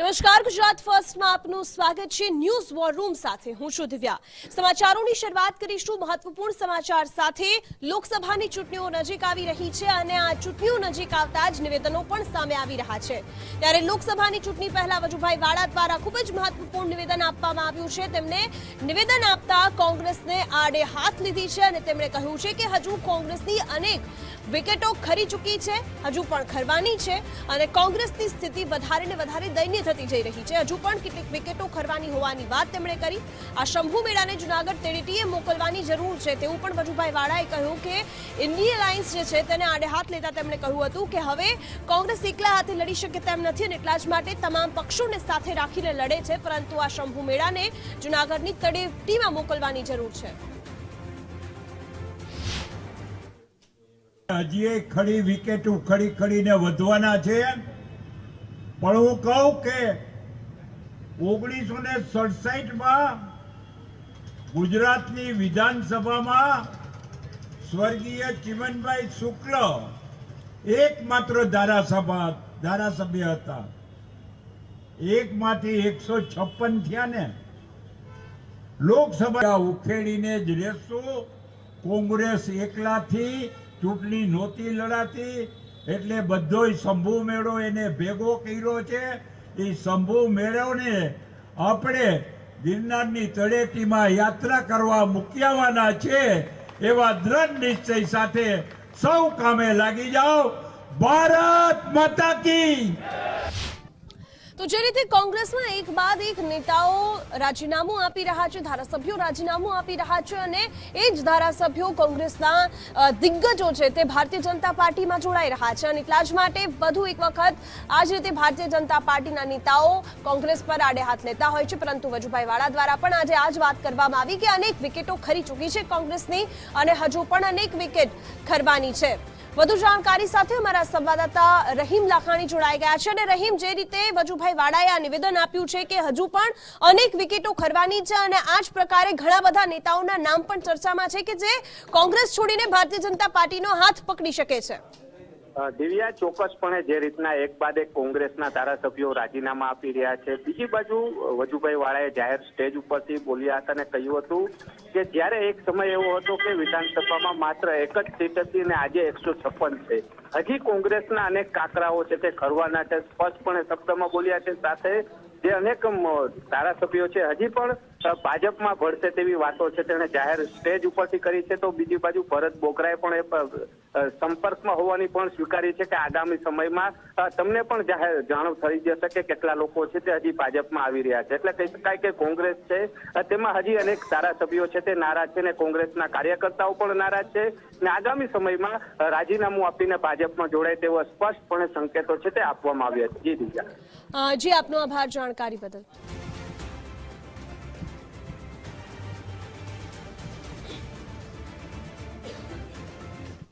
નમસ્કાર, ગુજરાત ફર્સ્ટમાં આપનું સ્વાગત છે. ન્યૂઝ વોર રૂમ સાથે હું છું દિવ્યા. સમાચારોની શરૂઆત કરીશું મહત્વપૂર્ણ સમાચાર સાથે. લોકસભાની ચૂંટણીઓ નજીક આવી રહી છે અને આ ચૂંટણીઓ નજીક આવતા જ નિવેદનો પણ સામે આવી રહ્યા છે. ત્યારે લોકસભાની ચૂંટણી પહેલા વજુભાઈ વાળા દ્વારા ખૂબ જ મહત્વપૂર્ણ નિવેદન આપવામાં આવ્યું છે. તેમને નિવેદન આપતા કોંગ્રેસને આડે હાથ લીધી છે અને તેમણે કહ્યું છે કે હજુ કોંગ્રેસની અનેક વિકેટો ખરી ચૂકી છે, હજુ પણ ખરવાની છે અને કોંગ્રેસની સ્થિતિ વધારે ને વધારે દયનીય થતી જઈ રહી છે. હજુ પણ કેટલીક વિકેટો ખરવાની હોવાની વાત તેમણે કરી. આ શંભુ મેળાને જુનાગઢ તેડીટીએ મોકલવાની જરૂર છે તેવું પણ વજુભાઈ વાળાએ કહ્યું કે ઇન્ડિયન લાઇન્સ જે છે તેને આડે હાથ લેતા તેમણે કહ્યું હતું કે હવે કોંગ્રેસ એકલા હાથે લડી શકે તેમ નથી અને એટલા જ માટે તમામ પક્ષોને સાથે રાખીને લડે છે, પરંતુ આ શંભુ મેળાને જુનાગઢની તળેટીમાં મોકલવાની જરૂર છે. હજી ખડી વિકેટ ઉખડી ખડીને વધવાના છે. પણ હું કહું કે ઓગણીસો ને સડસઠમાં ગુજરાતની વિધાનસભામાં સ્વર્ગીય ચિમનભાઈ શુક્લ એકમાત્ર ધારાસભા, ધારાસભ્ય હતા. એકમાંથી એકસો છપ્પન થયા ને. લોકસભા ઉખેડીને જ રહેશું. કોંગ્રેસ એકલાથી ચૂંટણી નહોતી લડાતી, એટલે બધોય શંભુ મેળો એને ભેગો કર્યો છે. એ શંભુ મેળોને આપણે ગિરનારની તળેટીમાં યાત્રા કરવા મૂક્યાવાના છે, એવા દ્રઢ નિશ્ચય સાથે સૌ કામે લાગી જાઓ. ભારત માતા કી! તો જે રીતે કોંગ્રેસમાં એક બાદ એક નેતાઓ રાજીનામું આપી રહ્યા છે, ધારાસભ્યો રાજીનામું આપી રહ્યા છે અને એ જ ધારાસભ્યો કોંગ્રેસના દિગ્ગજો છે તે ભારતીય જનતા પાર્ટીમાં જોડાઈ રહ્યા છે અને એટલા જ માટે વધુ એક વખત આ જ રીતે ભારતીય જનતા પાર્ટીના નેતાઓ કોંગ્રેસ પર આડે હાથ લેતા હોય છે. પરંતુ વજુભાઈ વાળા દ્વારા પણ આજે આ જ વાત કરવામાં આવી કે અનેક વિકેટો ખરી ચૂકી છે કોંગ્રેસની અને હજુ પણ અનેક વિકેટ ખરવાની છે. વધુ જાણકારી સાથે અમારા સંવાદદાતા રહીમ લાખાણી જોડાઈ ગયા છે અને રહીમ, જે રીતે વજુભાઈ વાડાએ આ નિવેદન આપ્યું છે કે હજુ પણ અનેક વિકેટો ખરવાની છે અને આ જ પ્રકારે ઘણા બધા નેતાઓના નામ પણ ચર્ચામાં છે કે જે કોંગ્રેસ છોડીને ભારતીય જનતા પાર્ટીનો હાથ પકડી શકે છે. દિવ્યા, ચોક્કસપણે જે રીતના એક બાદ એક કોંગ્રેસના ધારાસભ્યો રાજીનામા આપી રહ્યા છે. બીજી બાજુ વજુભાઈ વાળાએ જાહેર સ્ટેજ ઉપરથી બોલ્યા હતા અને કહ્યું હતું કે જ્યારે એક સમય એવો હતો કે વિધાનસભામાં માત્ર એક જ સીટ હતી અને આજે એકસો છપ્પન છે. હજી કોંગ્રેસના અનેક કાકરાઓ છે તે કરવાના છે, સ્પષ્ટપણે શબ્દમાં બોલ્યા છે. સાથે જે અનેક ધારાસભ્યો છે, હજી પણ ભાજપમાં ભળશે તેવી વાતો છે. તેણે જાહેર સ્ટેજ ઉપરથી કરી છે. તો બીજી બાજુ ભરત બોકરાએ પણ એ સંપર્કમાં હોવાની પણ સ્વીકારી છે કે આગામી સમયમાં તમને પણ જાહેર જાણ થઈ જશે કે કેટલા લોકો છે તે હજી ભાજપમાં આવી રહ્યા છે. એટલે કહી શકાય કે કોંગ્રેસ છે તેમાં હજી અનેક ધારાસભ્યો છે તે નારાજ છે ને કોંગ્રેસના કાર્યકર્તાઓ પણ નારાજ છે. ને આગામી સમયમાં રાજીનામું આપીને ભાજપમાં જોડાય તેવા સ્પષ્ટપણે સંકેતો છે તે આપવામાં આવ્યા છે. જી દિવ્યા. જી, આપનો આભાર જાણકારી બદલ.